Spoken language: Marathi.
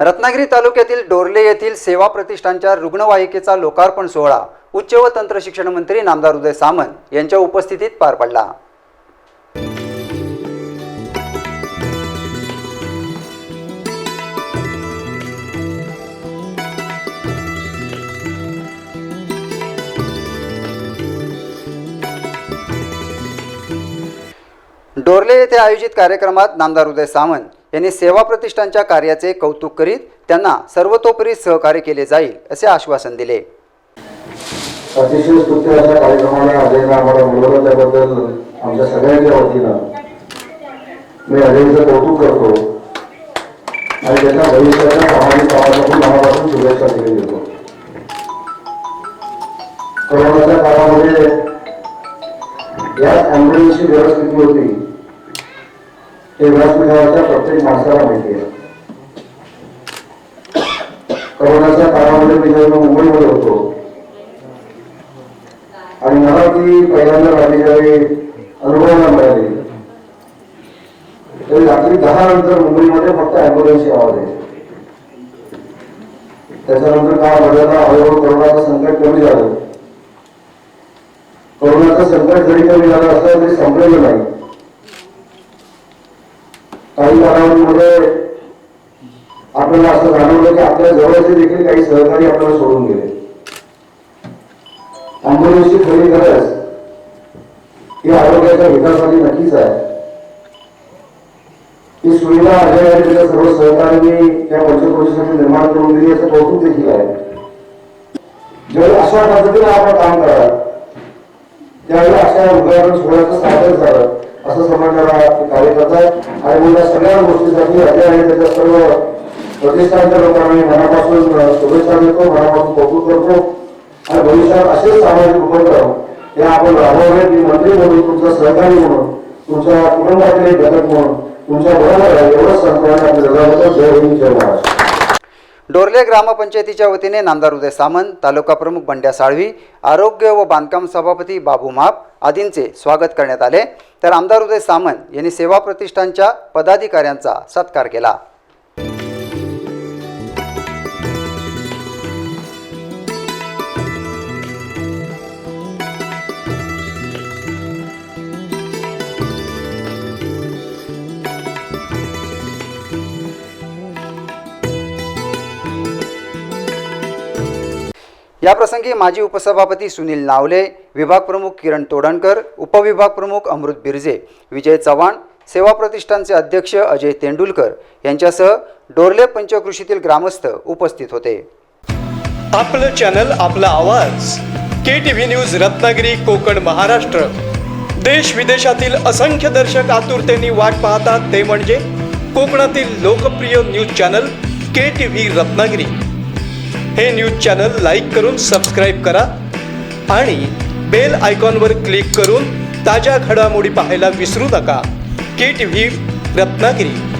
Ratnagiri तालुक्यातील डोरले येथील सेवा प्रतिष्ठानच्या रुग्णवाहिकेचा लोकार्पण सोहळा उच्च व तंत्र शिक्षण मंत्री नामदार उदय सामंत यांच्या उपस्थितीत पार पडला. डोरले येथे आयोजित कार्यक्रमात नामदार उदय सामंत यांनी सेवा प्रतिष्ठानच्या कार्याचे कौतुक करीत त्यांना सर्वतोपरी सहकार्य केले जाईल असे आश्वासन दिले. अतिशय स्तुत्य अशा कार्यक्रमाला अजयनं आम्हाला बोलवलं त्याबद्दल आमच्या सगळ्यांच्या वतीनं मी अजयचं कौतुक करतो आणि त्यांना भविष्याच्या सामाजिक कामासाठी मनापासून शुभेच्छा दिली देतो. कोरोनाच्या काळामध्ये याच ॲम्ब्युलन्सची गरज किती होती. हे व्यासपीठावरच्या प्रत्येक माणसाला माहिती आहे कोरोनाच्या काळामध्ये मी जेव्हा मुंबईमध्ये होतो आणि मला ती पहिल्यांदा माझी ज्यावेळी अनुभवायला मिळाली तरी रात्री दहा नंतर मुंबईमध्ये फक्त ॲम्ब्युलन्सची आवाज आहे त्याच्यानंतर काय बदलला हळूहळू कोरोनाचं संकट कमी झालं. कोरोनाचं संकट जरी कमी झालं असलं तरी संपलेलं नाही. काही कालावधीमध्ये आपल्याला असं जाणवलं की आपल्या जवळचे देखील काही सहकारी आपल्याला सोडून गेले. ॲम्ब्युलन्सची खरी गरज ही आरोग्याच्या विकासाची नक्कीच आहे. ही सुविधा अजय आणि त्याच्या सर्व सहकार्यांनी त्या पंचक्रोशीसाठी निर्माण करून दिली याचं कौतुक देखील आहे. ज्यावेळी अशा पद्धतीने आपण काम कराल त्यावेळी अशा उदाहरण सोहळ्याचं सादर झालं असं समजणारा ते कार्यकर्ता आहे आणि मग या सगळ्या गोष्टीसाठी अजय आणि त्याच्या सर्व प्रतिष्ठानच्या लोकांना मी मनापासून शुभेच्छा देतो मनापासून कौतुक करतो. आणि भविष्यात असेच सामाजिक उपक्रम हे आपण राबवले मी मंत्री म्हणून तुमचा सहकारी म्हणून तुमच्या कुटुंबातील एक घटक म्हणून तुमच्या बरोबर एवढंच सांगतो आपल्या जगाबद्दल जय हिंद जय महाराष्ट्र. डोरले ग्रामपंचायतीच्या वतीने नामदार उदय सामंत तालुका प्रमुख बंड्या साळवी आरोग्य व बांधकाम सभापती बाबू माप आदींचे स्वागत करण्यात आले. तर आमदार उदय सामंत यांनी सेवा प्रतिष्ठानच्या पदाधिकाऱ्यांचा सत्कार केला. याप्रसंगी माजी उपसभापती सुनील नावले विभाग प्रमुख किरण तोडणकर उपविभाग प्रमुख अमृत बिर्जे विजय चव्हाण सेवा प्रतिष्ठानचे अध्यक्ष अजय तेंडुलकर यांच्यासह डोरले पंचकृषीतील ग्रामस्थ उपस्थित होते. आपलं चॅनल आपला आवाज K T V news Ratnagiri Konkan Maharashtra. देश विदेशातील असंख्य दर्शक आतुरतेने वाट पाहतात ते म्हणजे कोकणातील लोकप्रिय news channel K T V Ratnagiri. हे न्यूज चॅनल लाईक करून सबस्क्राईब करा आणि बेल आयकॉनवर क्लिक करून ताज्या घडामोडी पाहायला विसरू नका. K T V Ratnagiri.